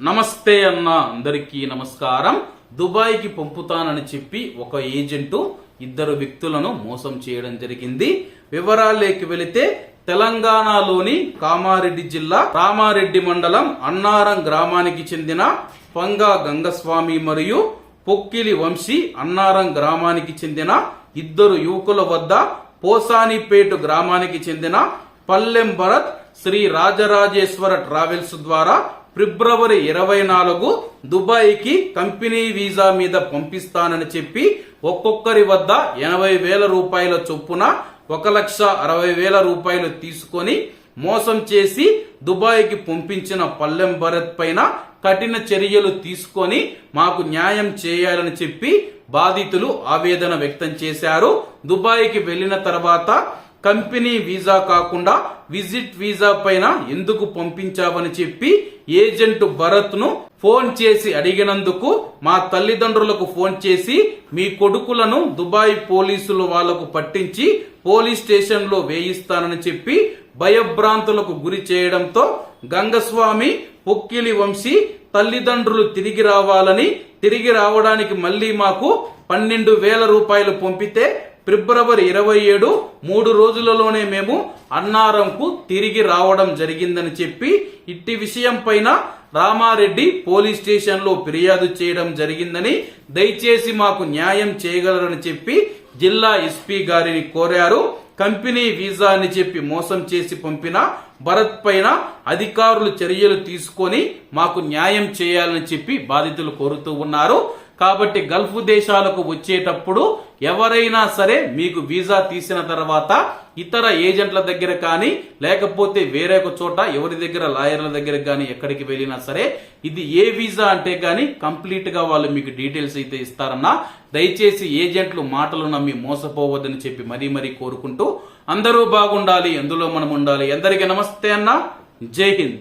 నమస్తే అన్న అందరికీ నమస్కారం. దుబాయ్కి పంపుతానని చెప్పి ఒక ఏజెంటు ఇద్దరు వ్యక్తులను మోసం చేయడం జరిగింది. వివరాల్లోకి వెళితే తెలంగాణలోని కామారెడ్డి జిల్లా రామారెడ్డి మండలం అన్నారం గ్రామానికి చెందిన పంగా గంగస్వామి మరియు పొక్కిలి వంశీ అన్నారం గ్రామానికి చెందిన ఇద్దరు యువకుల వద్ద పోసానిపేట గ్రామానికి చెందిన పల్లెం భరత్ శ్రీ రాజరాజేశ్వర ట్రావెల్స్ ద్వారా ఫిబ్రవరి ఇరవై నాలుగు దుబాయ్కి కంపెనీ వీసా మీద పంపిస్తానని చెప్పి ఒక్కొక్కరి వద్ద ఎనభై వేల రూపాయల చొప్పున ఒక లక్ష అరవై వేల రూపాయలు తీసుకొని మోసం చేసి దుబాయ్కి పంపించిన పల్లెం భరత్ పైన కఠిన చర్యలు తీసుకొని మాకు న్యాయం చేయాలని చెప్పి బాధితులు ఆవేదన వ్యక్తం చేశారు. దుబాయ్కి వెళ్ళిన తర్వాత కంపెనీ వీసా కాకుండా విజిట్ వీసా పైన ఎందుకు పంపించావని చెప్పి ఏజెంట్ భరత్ను ఫోన్ చేసి అడిగినందుకు మా తల్లిదండ్రులకు ఫోన్ చేసి మీ కొడుకులను దుబాయ్ పోలీసులు వాళ్ళకు పట్టించి పోలీస్ స్టేషన్లో వేయిస్తానని చెప్పి భయభ్రాంతులకు గురి చేయడంతో గంగస్వామి పొక్కిలి వంశీ తల్లిదండ్రులు తిరిగి రావాలని తిరిగి రావడానికి మళ్ళీ మాకు పన్నెండు వేల రూపాయలు పంపితే ఫిబ్రవరి ఇరవై ఏడు మూడు రోజులలోనే మేము అన్నారంకు తిరిగి రావడం జరిగిందని చెప్పి ఇట్టి విషయం పైన రామారెడ్డి పోలీస్ స్టేషన్లో ఫిర్యాదు చేయడం జరిగిందని దయచేసి మాకు న్యాయం చేయగలరని చెప్పి జిల్లా ఎస్పీ గారిని కోరారు. కంపెనీ వీసా అని చెప్పి మోసం చేసి పంపిన భరత్ పైన అధికారులు చర్యలు తీసుకొని మాకు న్యాయం చేయాలని చెప్పి బాధితులు కోరుతూ ఉన్నారు. కాబట్టి గల్ఫ్ దేశాలకు వచ్చేటప్పుడు ఎవరైనా సరే మీకు వీసా తీసిన తర్వాత ఇతర ఏజెంట్ల దగ్గర కానీ లేకపోతే వేరే ఒక చోట ఎవరి దగ్గర లాయర్ల దగ్గర కానీ ఎక్కడికి వెళ్ళినా సరే ఇది ఏ వీసా అంటే కానీ కంప్లీట్గా వాళ్ళు మీకు డీటెయిల్స్ అయితే ఇస్తారన్నా దయచేసి ఏజెంట్లు మాటలు నమ్మి మోసపోవద్దని చెప్పి మరీ మరీ కోరుకుంటూ అందరూ బాగుండాలి ఎందులో మనం ఉండాలి. అందరికీ నమస్తే అన్న. జై హింద్.